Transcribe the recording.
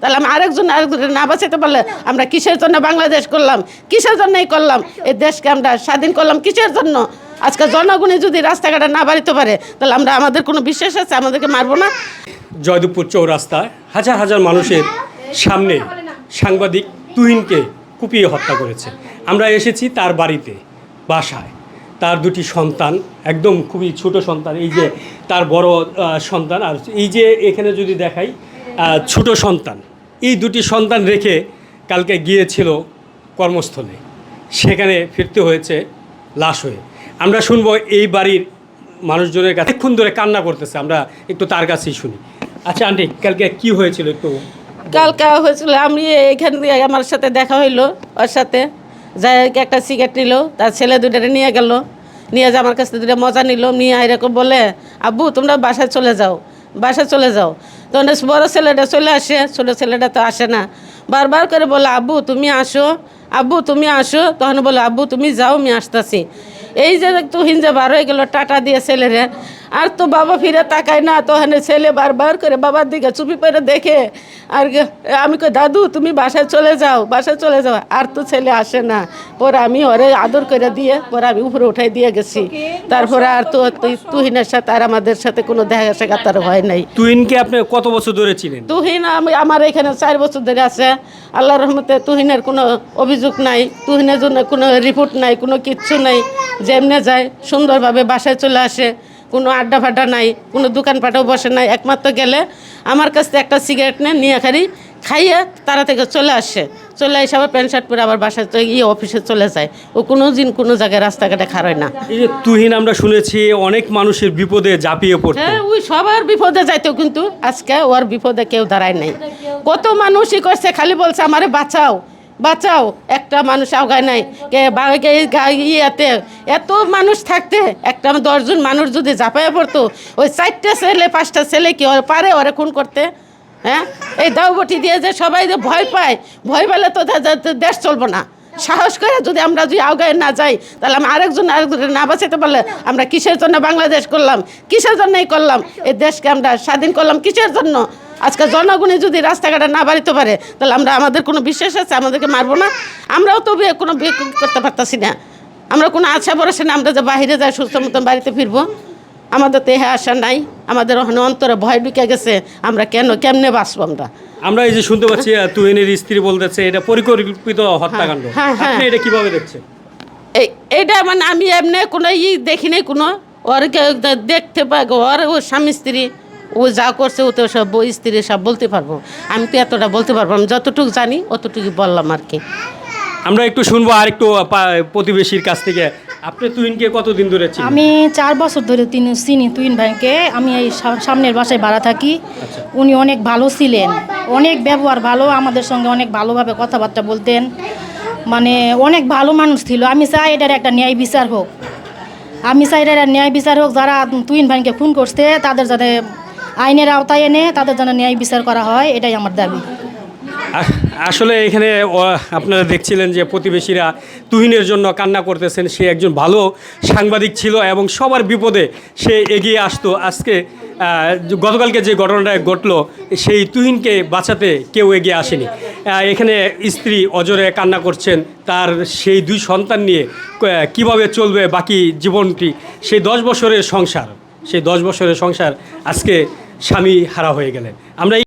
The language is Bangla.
তাহলে আমি আরেকজন আরেকজন না বাঁচাতে পারলে আমরা কিসের জন্য বাংলাদেশ করলাম? কিসের জন্যই করলাম? এই দেশকে আমরা স্বাধীন করলাম কিসের জন্য? আজকে জনগণে যদি রাস্তাঘাটে না বাড়িতে পারে, তাহলে আমরা আমাদের কোনো বিশ্বাস আছে? আমাদেরকে মারবো না? জয়দেবপুর চৌরাস্তায় হাজার হাজার মানুষের সামনে সাংবাদিক তুহিনকে কুপিয়ে হত্যা করেছে। আমরা এসেছি তার বাড়িতে, বাসায়। তার দুটি সন্তান, একদম খুবই ছোট সন্তান, এই যে তার বড় সন্তান, আর এই যে এখানে যদি দেখাই ছোট সন্তান এই দুটি সন্তান রেখে কালকে গিয়েছিল কর্মস্থলে। সেখানে ফিরতে হয়েছে লাশ হয়ে। আমরা শুনব এই বাড়ির মানুষজনের কাছে। অনেকক্ষণ ধরে কান্না করতেছে, আমরা একটু তার কাছেই শুনি। আচ্ছা আন্টি, কালকে কি হয়েছিল একটু? কালকে হয়েছিল, আমি এখান দিয়ে আমার সাথে দেখা হইল, ওর সাথে। যাই একটা সিগারেট নিল, তার ছেলে দুটারে নিয়ে গেল। নিয়ে যে আমার কাছ থেকে দুটা মজা নিল, নিয়ে এরকম বলে, আব্বু, তোমরা বাসায় চলে যাও, বাসায় চলে যাও। তখন বড় ছেলেটা চলে আসে, ছোটো ছেলেটা তো আসে না। বারবার করে বলে, আব্বু, তুমি আসো, আব্বু, তুমি আসো। তখন বলে, আব্বু, তুমি যাও, আমি আসতেছি। এই যে তুহিন যে বার হয়ে গেলো, টাটা দিয়ে ছেলেরে। আর তো বাবা ফিরে তাকায় না তখন ছেলে বারবার করে বাবার দিকে চুপি করে দেখে আর আমি কই দাদু তুমি বাসায় চলে যাও বাসায় চলে যাও। আর তো ছেলে আসে না। পরে আমি ওরে আদর করে দিয়ে পরে আমি উপরে উঠাই দিয়ে গেছি। তারপরে আর তো তুহিনের সাথে আর আমাদের সাথে কোনো দেখা সাক্ষাৎ হয় নাই। তুহিনকে আপনি কত বছর ধরে ছিলেন তুহিন আমি আমার এখানে চার বছর ধরে আছে। আল্লাহর রহমতে তুহিনের কোনো অভিযোগ নাই তুহিনের জন্য কোনো রিপোর্ট নাই কোনো কিচ্ছু নাই। যেমনে যায় সুন্দরভাবে বাসায় চলে আসে। কোনো আড্ডা ফাড্ডা নাই কোনো দোকানপাটেও বসে নাই। একমাত্র গেলে আমার কাছ থেকে একটা সিগারেট নেয় নিয়ে খালি খাইয়ে তারা থেকে চলে আসে। চলে এসে আবার প্যান্ট শার্ট পরে আবার বাসায় গিয়ে অফিসে চলে যায়। ও কোনো দিন কোনো জায়গায় রাস্তাঘাটে খারয় না। এই যে তুহিন আমরা শুনেছি অনেক মানুষের বিপদে ঝাঁপিয়ে পড়তো। হ্যাঁ ওই সবার বিপদে যাইতো কিন্তু আজকে ওর বিপদে কেউ দাঁড়ায় নাই। কত মানুষই করছে খালি বলছে আমারে বাঁচাও। বাঁচাও, একটা মানুষ আগায় নাই। ইয়েতে এত মানুষ থাকতে, একটা দশজন মানুষ যদি ঝাঁপাইয়া পড়তো, ওই চারটে ছেলে, পাঁচটা ছেলে কি পারে ওরে খুন করতে? হ্যাঁ? এই দাউবটি দিয়ে যে সবাই যে ভয় পায়, ভয় পেলে তো দেশ চলবো না। সাহস করে যদি আমরা যদি আগায় না যাই, তাহলে আমি আরেকজন আরেকজন না বাঁচাতে পারলে আমরা কিসের জন্য বাংলাদেশ করলাম? কিসের জন্যই করলাম? এই দেশকে আমরা স্বাধীন করলাম কিসের জন্য? আজকে জনগণে যদি রাস্তাঘাটে না বাড়িতে পারে তাহলে আমরা আমাদের কোনো বিশ্বাস আছে? আমাদেরকে মারবো না? আমরাও তো বিয়ে কোনো বিয়ে করতে পারতাছি না। আমরা কোনো আশা ভরসা না আমরা যে বাইরে যাই সুস্থ মতন বাড়িতে ফিরবো। আমাদের তো এ আশা নাই আমাদের ওখানে অন্তরে ভয় ঢুকে গেছে আমরা কেন কেমনে বাঁচবো আমরা? আমরা এই যে শুনতে পাচ্ছি তুহিনের স্ত্রী বলতেছে এটা পরিকল্পিত হত্যাকাণ্ড। হ্যাঁ, হ্যাঁ। আপনি এটা কীভাবে দেখছেন? এই এইটা মানে আমি এমনি কোনো ই দেখি নাই কোনো। ওর দেখতে পাই ওর ও স্বামী স্ত্রী। ও যা করছে ও তো সব বই স্ত্রী সব বলতে পারব। আমি তো এতটা বলতে পারব আমি যতটুকু জানি অতটুকু বললাম আর কি। আমরা একটু শুনব আর একটু প্রতিবেশীর কাছ থেকে। আপনি তুহিনকে কতদিন ধরে চিনেন? আমি চার বছর ধরে তিনি চিনি তুইন ভাইকে। আমি এই সামনের বাসায় ভাড়া থাকি। আচ্ছা। উনি অনেক ভালো ছিলেন। অনেক ব্যবহার ভালো আমাদের সঙ্গে অনেক ভালোভাবে কথাবার্তা বলতেন। মানে অনেক ভালো মানুষ ছিল। আমি চাই এটার একটা ন্যায় বিচার হোক। আমি চাই এটার ন্যায় বিচার হোক। যারা তুইন ভাইকে খুন করছে তাদের যাতে আইনের আওতায় এনে তাদের যেন ন্যায় বিচার করা হয়, এটাই আমার দাবি। আসলে এখানে আপনারা দেখছিলেন যে প্রতিবেশীরা তুহিনের জন্য কান্না করতেছেন। সে একজন ভালো সাংবাদিক ছিল এবং সবার বিপদে সে এগিয়ে আসতো। আজকে গতকালকে যে ঘটনাটা ঘটলো, সেই তুহিনকে বাঁচাতে কেউ এগিয়ে আসেনি। এখানে স্ত্রী অজরে কান্না করছেন, তার সেই দুই সন্তান নিয়ে কীভাবে চলবে বাকি জীবনটি, সেই দশ বছরের সংসার, সেই দশ বছরের সংসার আজকে স্বামী হারা হয়ে গেলেন। আমরা